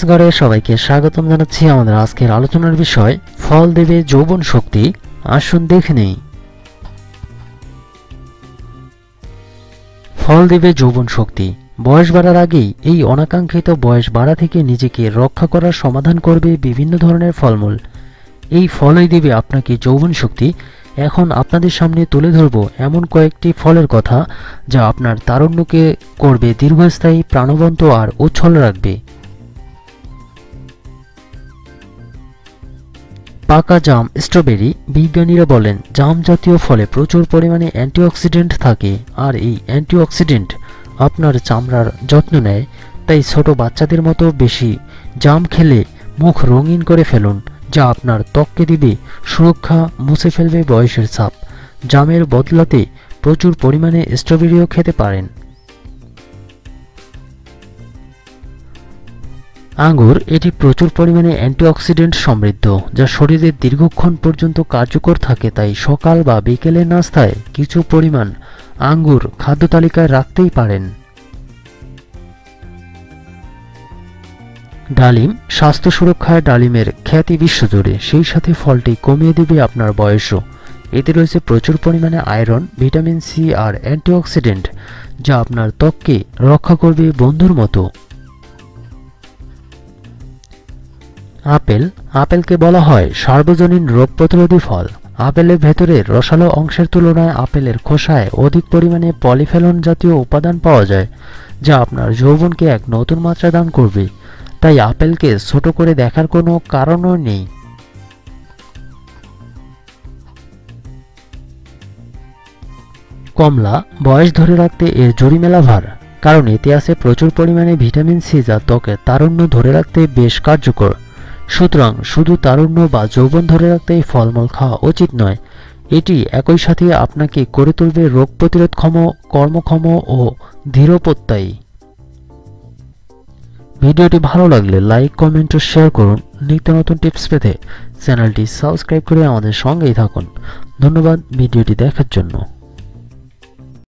Tips ঘরে সবাইকে স্বাগতম জানাচ্ছি। আমাদের আজকের আলোচনার বিষয়, ফল দেবে যৌবন শক্তি। আসুন দেখে নেই। ফল দেবে যৌবন শক্তি। বয়স বাড়ার আগেই এই অনাকাঙ্ক্ষিত বয়স বাড়া থেকে নিজেকে রক্ষা করার সমাধান করবে বিভিন্ন ধরনের ফলমূল। এই ফলই দেবে আপনাকে যৌবন শক্তি। এখন আপনাদের সামনে তুলে ধরব এমন কয়েকটি ফলের কথা, যা আপনার তারুণ্যকে করবে দীর্ঘস্থায়ী, প্রাণবন্ত আর উচ্ছল রাখবে। পাকা জাম, স্ট্রবেরি, বিজ্ঞানীরা বলেন, জাম জাতীয় ফলে প্রচুর পরিমাণে অ্যান্টিঅক্সিডেন্ট থাকে আর এই অ্যান্টিঅক্সিডেন্ট আপনার চামড়ার যত্ন নেয়, তাই ছোট বাচ্চাদের মতো বেশি জাম খেলে মুখ রঙিন করে ফেলুন, যা আপনার ত্বককে দিবে সুরক্ষা, মুছে ফেলবে বয়সের ছাপ। জামের বদলাতে প্রচুর পরিমাণে স্ট্রবেরিও খেতে পারেন। আঙ্গুর, এটি প্রচুর পরিমাণে অ্যান্টিঅক্সিডেন্ট সমৃদ্ধ, যা শরীরে দীর্ঘক্ষণ পর্যন্ত কার্যকর থাকে, তাই সকাল বা বিকেলের নাস্তায় কিছু পরিমাণ আঙ্গুর খাদ্য তালিকায় রাখতেই পারেন। ডালিম, স্বাস্থ্য সুরক্ষায় ডালিমের খ্যাতি বিশ্বজুড়ে, সেই সাথে ফলটি কমিয়ে দেবে আপনার বয়সও। এতে রয়েছে প্রচুর পরিমাণে আয়রন, ভিটামিন সি আর অ্যান্টিঅক্সিডেন্ট, যা আপনার ত্বককে রক্ষা করবে বন্ধুর মতো। আপেল, আপেলকে বলা হয় সার্বজনীন রোগ প্রতিরোধী ফল। আপেলের ভেতরের রসালো অংশের তুলনায় আপেলের খোসায় অধিক পরিমাণে পলিফেলন জাতীয় উপাদান পাওয়া যায়, যা আপনার যৌবনকে এক নতুন মাত্রা দান করবে। তাই আপেলকে ছোট করে দেখার কোনো কারণও নেই। কমলা, বয়স ধরে রাখতে এর জরিমেলা ভার, কারণ এতে আছে প্রচুর পরিমাণে ভিটামিন সি যা ত্বকের তারুণ্য ধরে রাখতে বেশ কার্যকর। সুতরাং শুধু তারুণ্য বা যৌবন ধরে রাখতেই ফলমূল খাওয়া উচিত নয়। এটি একই সাথে আপনাকে করে তুলবে রোগ প্রতিরোধক্ষম কর্মক্ষম ও ধীরপ্রত্যয়ী ভিডিওটি ভালো লাগলে লাইক, কমেন্ট ও শেয়ার করুন। নিত্য নতুন টিপস পেতে চ্যানেলটি সাবস্ক্রাইব করে আমাদের সঙ্গেই থাকুন। ধন্যবাদ ভিডিওটি দেখার জন্য।